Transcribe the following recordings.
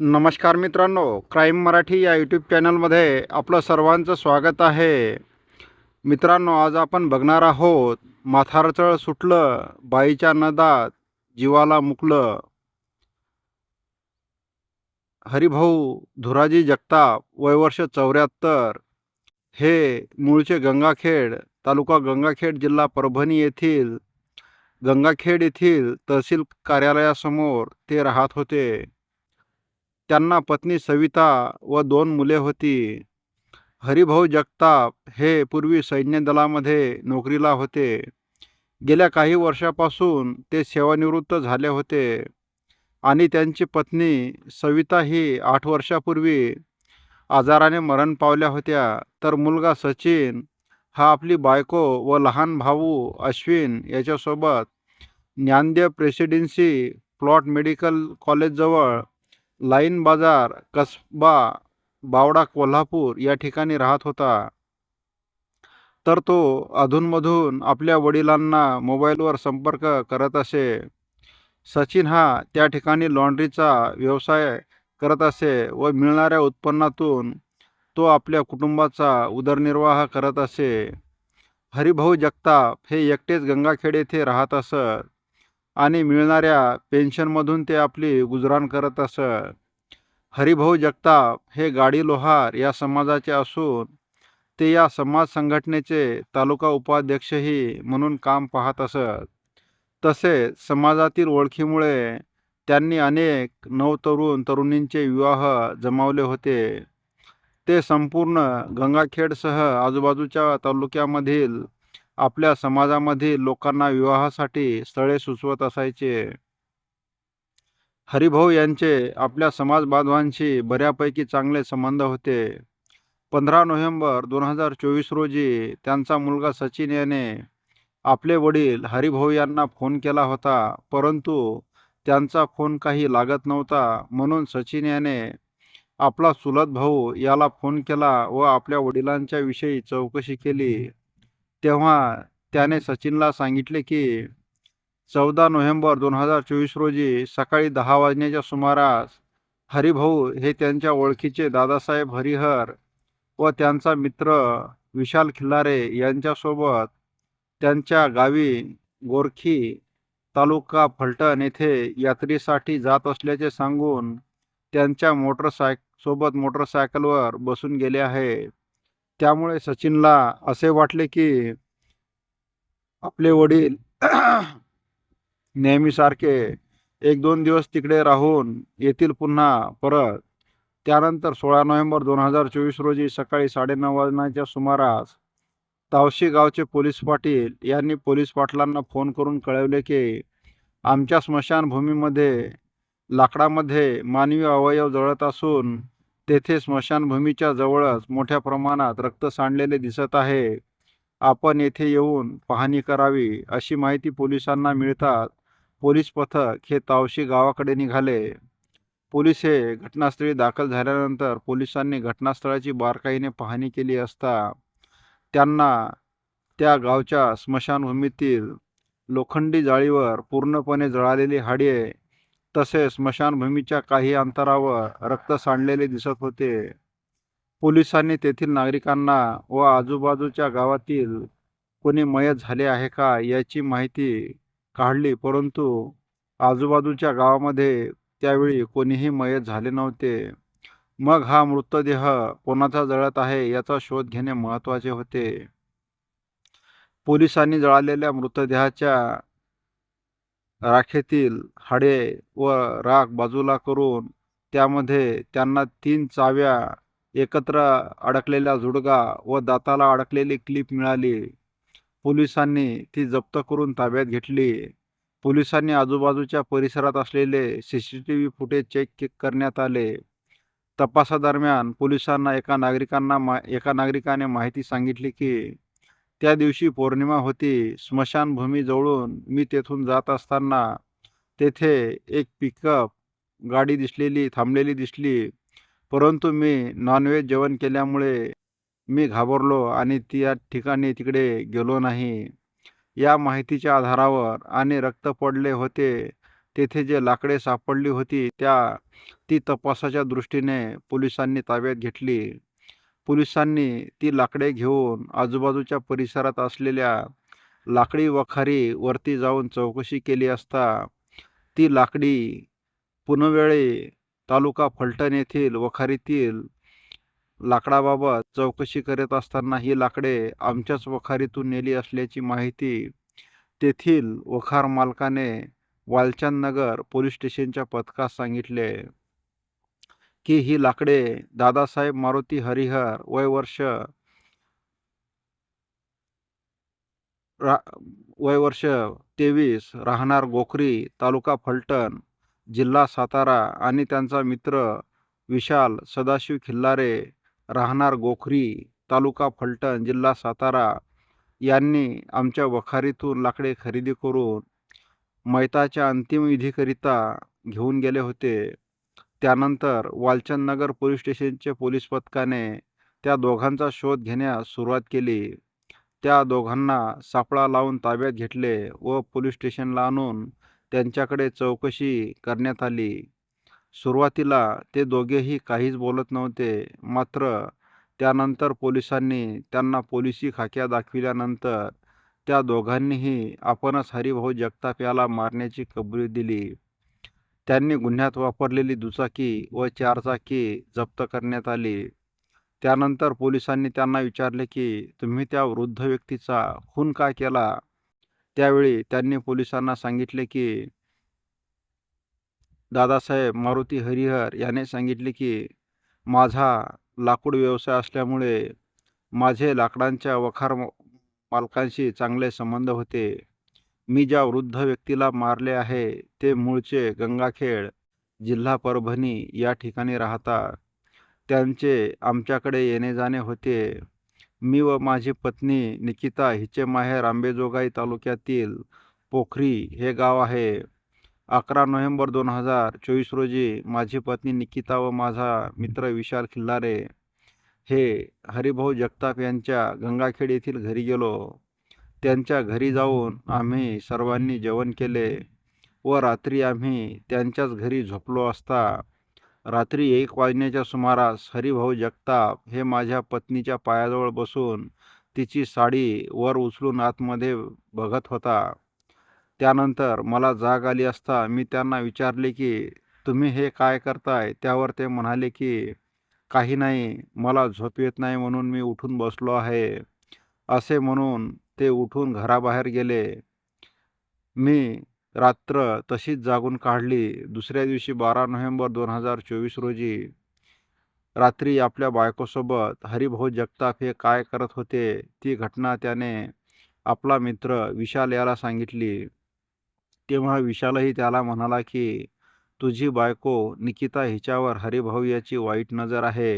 नमस्कार मित्रांनो क्राईम मराठी या यूट्यूब चॅनलमध्ये आपलं सर्वांचं स्वागत आहे. मित्रांनो आज आपण बघणार आहोत माथारचळ सुटलं बाईच्या नदात जीवाला मुकलं. हरिभाऊ धुराजी जगताप वयवर्ष चौऱ्याहत्तर. हे मूळचे गंगाखेड तालुका गंगाखेड जिल्हा परभणी येथील गंगाखेड येथील तहसील कार्यालयासमोर ते राहत होते. त्यांना पत्नी सविता व दोन मुले होती. हरिभाऊ जगताप हे पूर्वी सैन्य दलामध्ये नोकरीला होते. गेल्या काही वर्षापासून ते सेवानिवृत्त झाले होते. आणि त्यांची पत्नी सविता ही आठ वर्षापूर्वी आजाराने मरण पावल्या होत्या. तर मुलगा सचिन हा आपली बायको व लहान भाऊ अश्विन याच्यासोबत ज्ञानदेव प्रेसिडेन्सी प्लॉट मेडिकल कॉलेजजवळ लाईन बाजार कसबा बावडा कोल्हापूर या ठिकाणी राहत होता. तर तो अधूनमधून आपल्या वडिलांना मोबाईलवर संपर्क करत असे. सचिन हा त्या ठिकाणी लॉन्ड्रीचा व्यवसाय करत असे व मिळणाऱ्या उत्पन्नातून तो आपल्या कुटुंबाचा उदरनिर्वाह करत असे. हरिभाऊ जगताप हे एकटेच गंगाखेड येथे राहत असत. आणि मिळणाऱ्या पेन्शनमधून ते आपली गुजराण करत असत. हरिभाऊ जगताप हे गाडी लोहार या समाजाचे असून ते या समाज संघटनेचे तालुका उपाध्यक्षही म्हणून काम पाहत असत. तसेच समाजातील ओळखीमुळे त्यांनी अनेक नवतरुण तरुणींचे विवाह जमावले होते. ते संपूर्ण गंगाखेडसह आजूबाजूच्या तालुक्यामधील आपल्या समाजामध्ये लोकांना विवाहासाठी स्थळे सुचवत असायचे. हरिभाऊ यांचे आपल्या समाज बांधवांशी बऱ्यापैकी चांगले संबंध होते. पंधरा नोव्हेंबर दोन हजार चोवीस रोजी त्यांचा मुलगा सचिन याने आपले वडील हरिभाऊ यांना फोन केला होता परंतु त्यांचा फोन काही लागत नव्हता. म्हणून सचिन याने आपला चुलत भाऊ याला फोन केला व आपल्या वडिलांच्या विषयी चौकशी केली. तेव्हा त्याने सचिनला सांगितले की चौदा नोव्हेंबर दोन हजार चोवीस रोजी सकाळी दहा वाजण्याच्या सुमारास हरिभाऊ हे त्यांच्या ओळखीचे दादासाहेब हरिहर व त्यांचा मित्र विशाल खिल्लारे यांच्यासोबत त्यांच्या गावी गोरखी तालुका फलटण येथे यात्रेसाठी जात असल्याचे सांगून त्यांच्या मोटरसायक सोबत मोटरसायकलवर बसून गेले आहे त्यामुळे सचिनला असे वाटले की आपले वडील नेहमीसारखे एक दोन दिवस तिकडे राहून येतील पुन्हा परत. त्यानंतर सोळा नोव्हेंबर दोन हजार चोवीस रोजी सकाळी साडेनऊ वाजण्याच्या सुमारास तावशी गावचे पोलीस पाटील यांनी पोलीस पाटलांना फोन करून कळवले की आमच्या स्मशानभूमीमध्ये लाकडामध्ये मानवी अवयव जळत असून तेथे स्मशानभूमीच्या जवळच मोठ्या प्रमाणात रक्त सांडलेले दिसत आहे. आपण येथे येऊन पाहणी करावी अशी माहिती पोलिसांना मिळतात पोलीस पथक हे तावशी गावाकडे निघाले. पोलीस हे घटनास्थळी दाखल झाल्यानंतर पोलिसांनी घटनास्थळाची बारकाईने पाहणी केली असता त्यांना त्या गावच्या स्मशानभूमीतील लोखंडी जाळीवर पूर्णपणे जळालेली हाडे तसेच स्मशानभूमीच्या काही अंतरावर रक्त सांडलेले दिसत होते. पोलिसांनी तेथील नागरिकांना व आजूबाजूच्या गावातील कोणी मयत झाले आहे का याची माहिती काढली परंतु आजूबाजूच्या गावामध्ये त्यावेळी कोणीही मयत झाले नव्हते. मग हा मृतदेह कोणाचा जळत आहे याचा शोध घेणे महत्त्वाचे होते. पोलिसांनी जळालेल्या मृतदेहाच्या राखेतील हाडे व राख बाजूला करून त्यामध्ये त्यांना तीन चाव्या एकत्र अडकलेला झुडगा व दाताला अडकलेली क्लिप मिळाली. पोलिसांनी ती जप्त करून ताब्यात घेतली. पोलिसांनी आजूबाजूच्या परिसरात असलेले C C T V footage check करण्यात आले. तपासादरम्यान पोलिसांना एका नागरिकांना मा एका नागरिकाने माहिती सांगितली की त्या दिवशी पौर्णिमा होती. स्मशानभूमी जवळून मी तेथून जात असताना तेथे एक पिकअप गाडी दिसलेली थांबलेली दिसली. परंतु मी नॉनव्हेज जेवण केल्यामुळे मी घाबरलो आणि त्या ठिकाणी तिकडे गेलो नाही. या माहितीच्या आधारावर आणि रक्त पडले होते तेथे जे लाकडे सापडली होती त्या ती तपासाच्या दृष्टीने पोलिसांनी ताब्यात घेतली. पोलिसांनी ती लाकडे घेऊन आजूबाजूच्या परिसरात असलेल्या लाकडी वखारी वरती जाऊन चौकशी केली असता ती लाकडी पुनवेळे तालुका फलटण येथील वखारीतील लाकडाबाबत चौकशी करत असताना ही लाकडे आमच्याच वखारीतून नेली असल्याची माहिती तेथील वखार मालकाने वालचंद नगर पोलीस स्टेशनच्या पथकास सांगितले. की ही लाकडे दादासाहेब मारुती हरिहर वय वर्ष रा वय वर्ष तेवीस राहणार गोखरी तालुका फलटण जिल्हा सातारा आणि त्यांचा मित्र विशाल सदाशिव खिल्लारे राहणार गोखरी तालुका फलटण जिल्हा सातारा. यांनी आमच्या वखारीतून लाकडे खरेदी करून मैताच्या अंतिम विधीकरिता घेऊन गेले होते. त्यानंतर वालचंद नगर पोलीस स्टेशनचे पोलीस पथकाने त्या दोघांचा शोध घेण्यास सुरुवात केली. त्या दोघांना सापळा लावून ताब्यात घेतले व पोलीस स्टेशनला आणून त्यांच्याकडे चौकशी करण्यात आली. सुरुवातीला ते दोघेही काहीच बोलत नव्हते मात्र त्यानंतर पोलिसांनी त्यांना पोलिसी खाक्या दाखविल्यानंतर त्या दोघांनीही आपणच हरिभाऊ जगताप याला मारण्याची कबुली दिली. त्यांनी गुन्ह्यात वापरलेली दुचाकी व चारचाकी जप्त करण्यात आली. त्यानंतर पोलिसांनी त्यांना विचारले की तुम्ही त्या वृद्ध व्यक्तीचा खून का केला? त्यावेळी त्यांनी पोलिसांना सांगितले की दादासाहेब मारुती हरिहर याने सांगितले की माझा लाकूड व्यवसाय असल्यामुळे माझे लाकडांच्या वखार मालकांशी चांगले संबंध होते. मी ज्या वृद्ध व्यक्तीला मारले आहे ते मूळचे गंगाखेड जिल्हा परभणी या ठिकाणी राहतात. त्यांचे आमच्याकडे येणे जाणे होते. मी व माझी पत्नी निकिता हिचे माहेर आंबेजोगाई तालुक्यातील पोखरी हे गाव आहे. अकरा नोव्हेंबर दोन हजार चोवीस रोजी माझी पत्नी निकिता व माझा मित्र विशाल खिल्लारे हे हरिभाऊ जगताप यांच्या गंगाखेड येथील घरी गेलो. त्यांच्या घरी जाऊन आम्ही सर्वांनी जेवण केले व रात्री आम्ही त्यांच्याच घरी झोपलो असता रात्री एक वाजण्याच्या सुमारास हरिभाऊ जगताप हे माझ्या पत्नीच्या पायाजवळ बसून तिची साडी वर उचलून आतमध्ये बघत होता. त्यानंतर मला जाग आली असता मी त्यांना विचारले की तुम्ही हे काय करताय? त्यावर ते म्हणाले की काही नाही मला झोप येत नाही म्हणून मी उठून बसलो आहे. असे म्हणून ते उठून घराबाहेर गेले. मी रात्र तशीच जागून काढली. दुसऱ्या दिवशी बारा नोव्हेंबर दोन हजार चोवीस रोजी रात्री आपल्या बायकोसोबत हरिभाऊ जगताप हे काय करत होते ती घटना त्याने आपला मित्र विशाल याला सांगितली. तेव्हा विशालही त्याला म्हणाला की तुझी बायको निकिता हिच्यावर हरिभाऊ याची वाईट नजर आहे.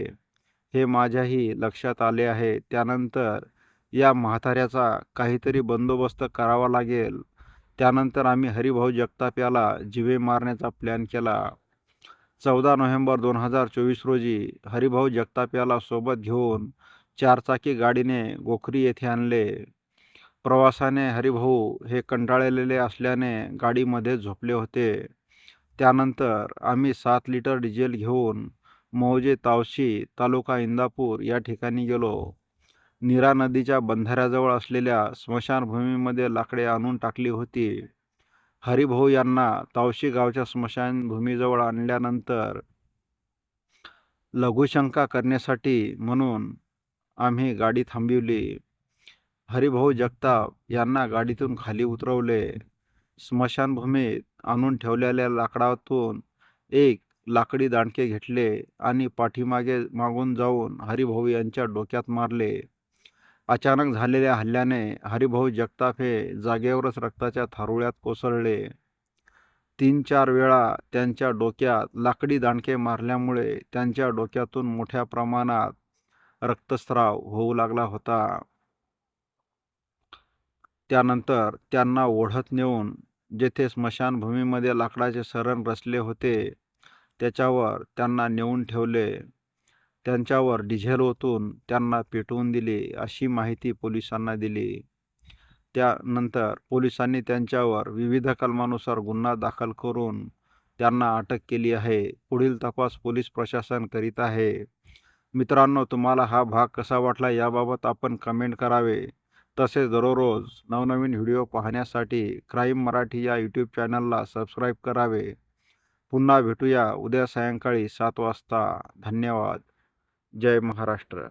हे माझ्याही लक्षात आले आहे. त्यानंतर या म्हाताऱ्याचा काहीतरी बंदोबस्त करावा लागेल. त्यानंतर आम्ही हरिभाऊ जगताप याला जिवे मारण्याचा प्लॅन केला. चौदा नोव्हेंबर दोन हजार चोवीस रोजी हरिभाऊ जगताप याला सोबत घेऊन चारचाकी गाडीने गोखरी येथे आणले. प्रवासाने हरिभाऊ हे कंटाळलेले असल्याने गाडीमध्ये झोपले होते. त्यानंतर आम्ही सात लिटर डिझेल घेऊन मौजे तावशी तालुका इंदापूर या ठिकाणी गेलो. नीरा नदीच्या बंधाऱ्याजवळ असलेल्या स्मशानभूमीमध्ये लाकडे आणून टाकली होती. हरिभाऊ यांना तावशी गावच्या स्मशानभूमीजवळ आणल्यानंतर लघुशंका करण्यासाठी म्हणून आम्ही गाडी थांबविली. हरिभाऊ जगताप यांना गाडीतून खाली उतरवले. स्मशानभूमीत आणून ठेवलेल्या लाकडातून एक लाकडी दांडके घेतले आणि पाठीमागे मागून जाऊन हरिभाऊ यांच्या डोक्यात मारले. अचानक झालेल्या हल्ल्याने हरिभाऊ जगताप हे जागेवरच रक्ताच्या थारुळ्यात कोसळले. तीन चार वेळा त्यांच्या डोक्यात लाकडी दांडके मारल्यामुळे त्यांच्या डोक्यातून मोठ्या प्रमाणात रक्तस्राव होऊ लागला होता. त्यानंतर त्यांना ओढत नेऊन जेथे स्मशानभूमीमध्ये लाकडाचे सरण रचले होते त्याच्यावर त्यांना नेऊन ठेवले. त्यांच्यावर डिझेल ओतून त्यांना पेटवून दिले अशी माहिती पोलिसांना दिली. त्यानंतर पोलिसांनी त्यांच्यावर विविध कलमानुसार गुन्हा दाखल करून त्यांना अटक केली आहे. पुढील तपास पोलीस प्रशासन करीत आहे. मित्रांनो तुम्हाला हा भाग कसा वाटला याबाबत आपण कमेंट करावे. तसेच दररोज नवनवीन व्हिडिओ पाहण्यासाठी क्राईम मराठी या यूट्यूब चॅनलला सबस्क्राईब करावे. पुन्हा भेटूया उद्या सायंकाळी सात वाजता. धन्यवाद. जय महाराष्ट्र.